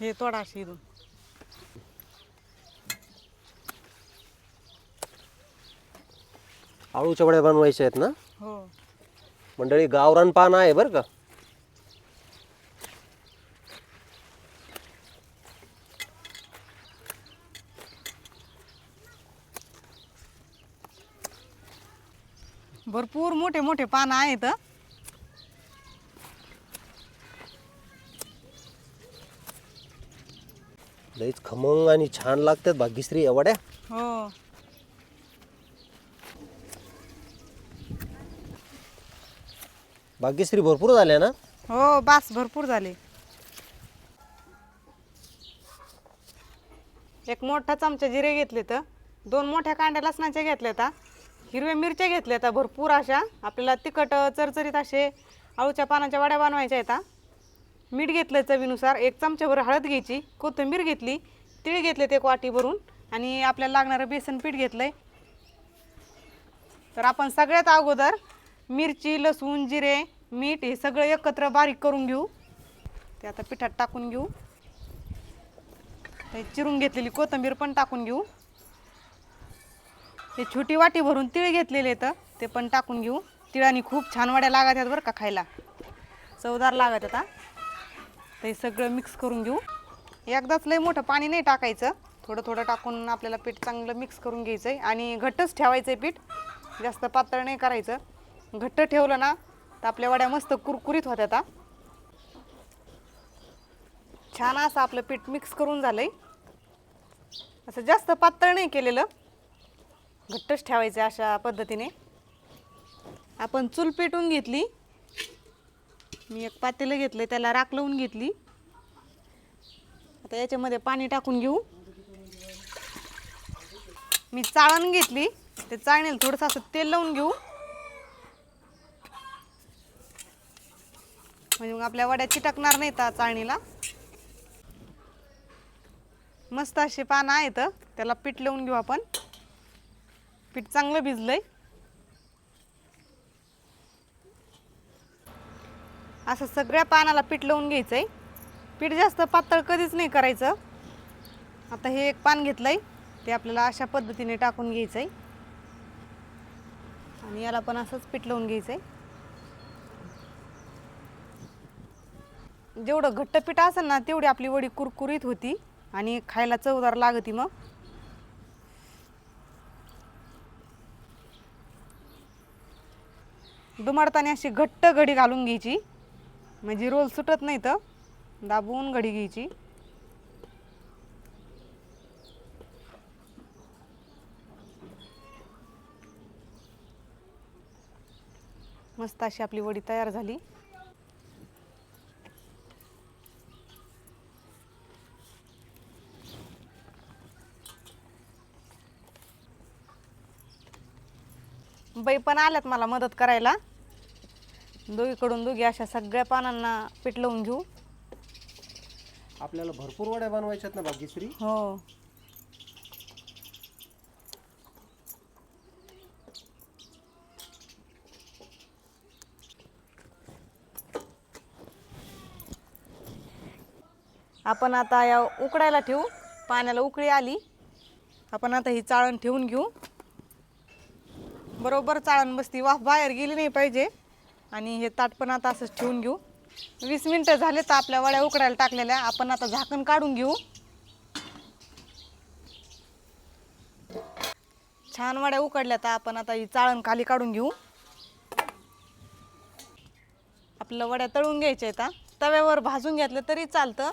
हे तोडा अशी इथून. आळूच्या वड्या बनवायच्या आहेत ना? हो. मंडळी गावरान पान आहे बरं का? भरपूर मोठे मोठे पानं आहेत हं. लईच खमंग आणि छान लागतात भाग्यश्री या वड्या हो. भाग्यश्री भरपूर झाल्या ना? हो बास भरपूर झाले. एक मोठा चमचा जिरे घेतले तर दोन मोठ्या कांड्या लसणाच्या घेतल्या तर हिरव्या मिरच्या घेतल्या तर भरपूर अशा. आपल्याला तिखट चरचरीत असे आळूच्या पानाच्या वड्या बनवायच्या आहेत. मीठ घेतलं चवीनुसार. एक चमच्याभर हळद घ्यायची कोथिंबीर घेतली तीळ घेतलेत एक वाटी भरून आणि आपल्याला लागणारं बेसन पीठ घेतलंय. तर आपण सगळ्यात अगोदर मिरची लसूण जिरे मीठ हे सगळं एकत्र बारीक करून घेऊ. ते आता पिठात टाकून घेऊ. ते चिरून घेतलेली कोथिंबीर पण टाकून घेऊ. हे छोटी वाटी भरून तिळ घेतलेले तर ते पण टाकून घेऊ. तिळाने खूप छान वड्या लागत आहेत बरं का खायला. चवदार लागत आता हे सगळं मिक्स करून घेऊ. एकदाच लय मोठं पाणी नाही टाकायचं. थोडं थोडं टाकून आपल्याला पीठ चांगलं मिक्स करून घ्यायचं आहे आणि घट्टच ठेवायचं आहे पीठ. जास्त पातळ नाही करायचं. घट्ट ठेवलं ना तर आपल्या वड्या मस्त कुरकुरीत होत्या आता छान असं आपलं पीठ मिक्स करून झालं आहे असं जास्त पातळ नाही केलेलं. घट्टच ठेवायचं आहे अशा पद्धतीने. आपण चूल पेटून घेतली. मी एक पातेलं घेतलं त्याला राख लावून घेतली. आता याच्यामध्ये पाणी टाकून घेऊ. मी चाळण घेतली ते चाळणीला थोडंसं असं तेल लावून घेऊ. म्हणजे मग आपल्या वड्या चिटकणार नाही त्या चाळणीला. मस्त असे पानं आहेत त्याला पीठ लावून घेऊ आपण. पीठ चांगलं भिजलंय. असं सगळ्या पानाला पीठ लावून घ्यायचं आहे पीठ जास्त पातळ कधीच नाही करायचं. आता हे एक पान घेतलं आहे ते आपल्याला अशा पद्धतीने टाकून घ्यायचं आहे आणि याला पण असंच पीठ लावून घ्यायचं आहे जेवढं घट्ट पीठ असेल ना तेवढी आपली वडी कुरकुरीत होती. आणि खायला चवदार लागती मग. दुमडताना अशी घट्ट घडी घालून घ्यायची. म्हणजे रोल सुटत नाही तर दाबून घडी घ्यायची. मस्त अशी आपली वडी तयार झाली. बाई पण आल्यात मला मदत करायला. दोघीकडून दोघी अशा सगळ्या पानांना पीठ लावून घेऊ. आपल्याला भरपूर वड्या बनवायच्यात ना भाग्यश्री हो. आपण आता या उकडायला ठेवू. पाण्याला उकळी आली. आपण आता ही चाळण ठेवून घेऊ. बरोबर चाळण बसती वाफ बाहेर गेली नाही पाहिजे. आणि हे ताट पण आता असंच ठेवून घेऊ. वीस मिनटं झाले तर आपल्या वड्या उकडायला टाकलेल्या. आपण आता झाकण काढून घेऊ. छान वड्या उकडल्या तर आपण आता ही चाळण खाली काढून घेऊ. आपलं वड्या तळून घ्यायच्या आहेत तव्यावर भाजून घेतलं तरी चालतं.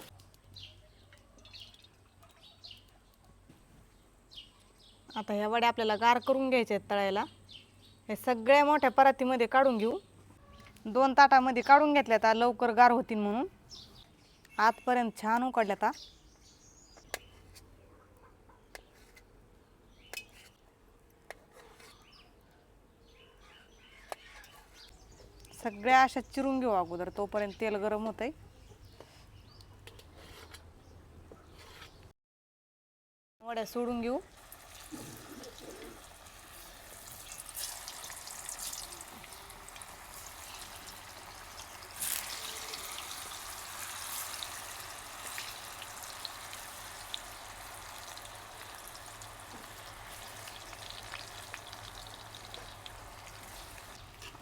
आता ह्या वड्या आपल्याला गार करून घ्यायच्या आहेत तळायला. हे सगळ्या मोठ्या परातीमध्ये काढून घेऊ. दोन ताटामध्ये काढून घेतल्या आता लवकर गार होतील म्हणून. आतपर्यंत छान उकडल्या आता सगळ्या अशा चिरून घेऊ अगोदर तोपर्यंत तेल गरम होतंय. वड्या सोडून घेऊ.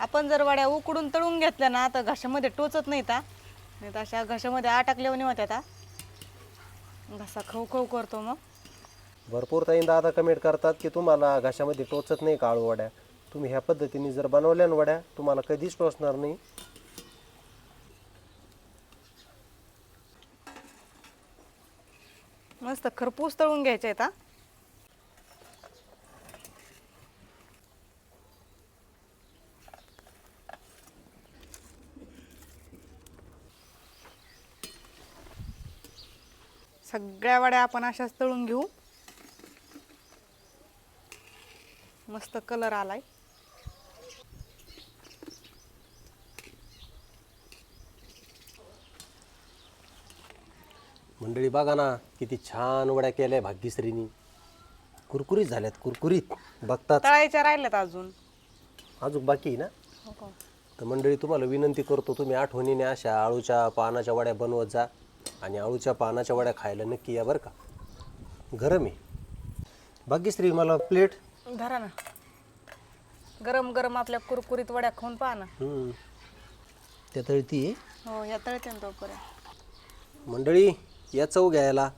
आपण जर वड्या उकडून तळून घेतल्या ना तर घशामध्ये टोचत नाही ता नाही तर अशा घशामध्ये अटकल्यावर होत्या ता घसा खव खव करतो मग. भरपूर ताई दादा कमेंट करतात की तुम्हाला घशामध्ये टोचत नाही काळू वड्या? तुम्ही ह्या पद्धतीने जर बनवल्या ना वड्या तुम्हाला कधीच टोचणार नाही. मस्त खरपूस तळून घ्यायचे आहेत हा. सगळ्या वड्या आपण अशाच तळून घेऊ. मस्त कलर आलाय. मंडळी बघा ना किती छान वड्या केल्या भाग्यश्रीनी. कुरकुरीत झाल्यात कुरकुरीत. बघतात. तळायच्या राहिल्यात अजून. अजून बाकी आहे ना? हो? तर मंडळी तुम्हाला विनंती करतो तुम्ही आठवणीने अशा आळूच्या पानाच्या वड्या बनवत जा. आणि आळूच्या पानाच्या वड्या खायला नक्की या बरं का. गरम आहे. भाग्यश्री मला प्लेट धरा ना. गरम गरम आपल्या कुरकुरीत वड्या खाऊन पहा ना. हम्म. त्या तळती हो या तळते ना तोपर्यंत मंडळी या चव घ्यायला.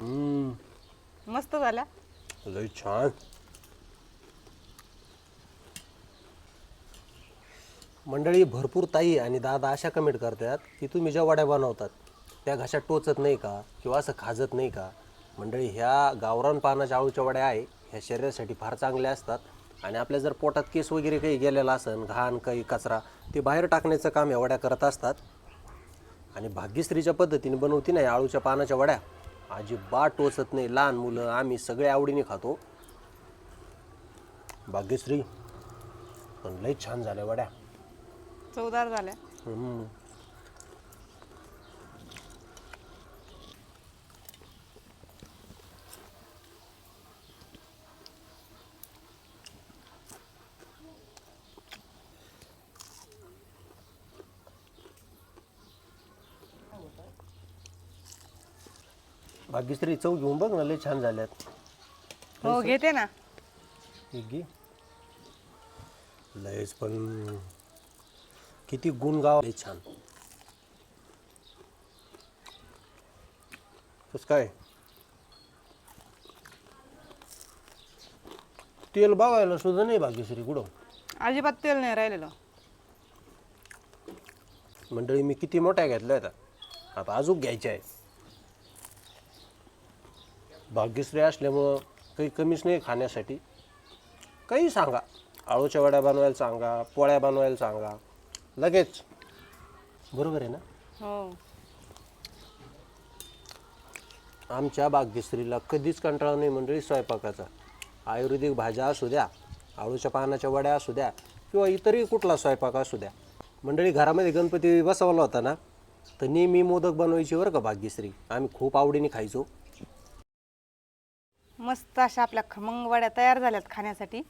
हम्म, मस्त झाल्या. लय छान. मंडळी भरपूर ताई आणि दादा अशा कमेंट करतात की तुम्ही ज्या वड्या बनवतात त्या घशात टोचत नाही का किंवा असं खाजत नाही का? मंडळी ह्या गावरान पानाच्या आळूच्या वड्या आहे ह्या शरीरासाठी फार चांगल्या असतात. आणि आपल्या जर पोटात केस वगैरे काही गेलेला असेल घाण काही कचरा ते बाहेर टाकण्याचं काम या वड्या करत असतात. आणि भाग्यश्रीच्या पद्धतीने बनवती नाही आळूच्या पानाच्या वड्या. अजिबात टोचत नाही. लहान मुलं आम्ही सगळे आवडीने खातो. भाग्यश्री पण लई छान झाल्या वड्या. चवदार झाल्या. हम्म. भाग्यश्री चव घेऊन बघ ना लई छान झाल्यात. हो घेते ना. एक घे. लयच पण किती गुण गाव लय छान. कस काय? तेल बघायला सुद्धा नाही भाग्यश्री कुठं? अजिबात तेल नाही राहिलेलं. मंडळी मी किती मोठ्या घेतल्या आता आता अजून घ्यायच्या आहे भाग्यश्री असल्यामुळं काही कमीच नाही खाण्यासाठी. काही सांगा. आळूच्या वड्या बनवायला सांगा पोळ्या बनवायला सांगा. लगेच. बरोबर आहे ना? हो. आमच्या भाग्यश्रीला कधीच कंटाळा नाही मंडळी स्वयंपाकाचा. आयुर्वेदिक भाज्या असू द्या आळूच्या पानाच्या वड्या असू द्या किंवा इतरही कुठला स्वयंपाक असू द्या. मंडळी घरामध्ये गणपती बसवला होता ना तर नेहमी मोदक बनवायची बरं का भाग्यश्री आम्ही खूप आवडीने खायचो. मस्त अशा आपल्या खमंग वड्या तयार झाल्यात खाण्यासाठी.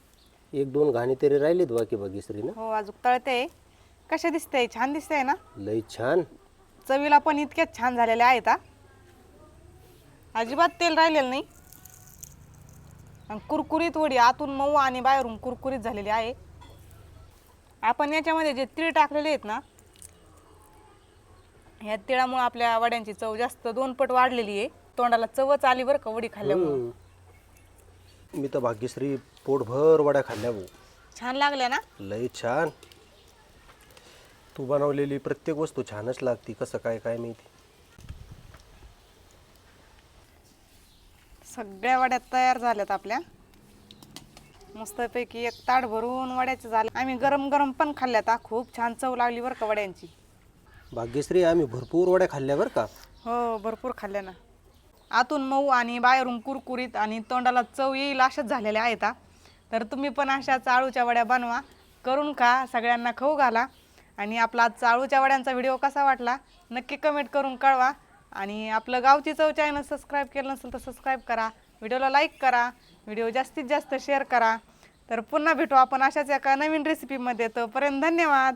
एक दोन घाणी तरी राहिलीत बाकी भाग्यश्री ना हो अजून तळते. कशा दिसते छान दिसते ना? लई छान. चवीला पण इतक्याच छान झालेल्या आहेत हा. अजिबात तेल राहिलेलं नाही. आणि कुरकुरीत वडी आतून मऊ आणि बाहेरून कुरकुरीत झालेली आहे. आपण याच्यामध्ये जे तीळ टाकलेले आहेत ना ह्या तिळामुळे आपल्या वड्यांची चव जास्त दोन पट वाढलेली आहे. तोंडाला चवच आली बरं का वडी खाल्ल्यामुळे. हम्म. मी तर भाग्यश्री पोटभर वड्या खाल्ल्या भाऊ. छान लागल्या ना? लई छान. तू बनवलेली प्रत्येक वस्तू छानच लागती. कसं काय काय माहिती? सगळ्या वड्या तयार झाल्यात आपल्या. मस्तपैकी एक ताट भरून वड्याचे झाले. आम्ही गरम गरम पण खाल्ल्यात. हा खूप छान चव लागली बरं का वड्यांची. भाग्यश्री आम्ही भरपूर वड्या खाल्ल्या बरं का? हो भरपूर खाल्ल्या ना. आतून मऊ आणि बाहेरून कुरकुरीत आणि तोंडाला चव येईल अशाच झालेल्या आहेत हा. तर तुम्ही पण अशाच आळूच्या वड्या बनवा. करून खा. सगळ्यांना खाऊ घाला. आणि आपला आजचा आळूच्या वड्यांचा व्हिडिओ कसा वाटला नक्की कमेंट करून कळवा. आणि आपलं गावची चव चॅनल सबस्क्राईब केलं नसेल तर सबस्क्राईब करा. व्हिडिओला लाईक करा. व्हिडिओ जास्तीत जास्त शेअर करा. तर पुन्हा भेटू आपण अशाच एका नवीन रेसिपीमध्ये तोपर्यंत धन्यवाद.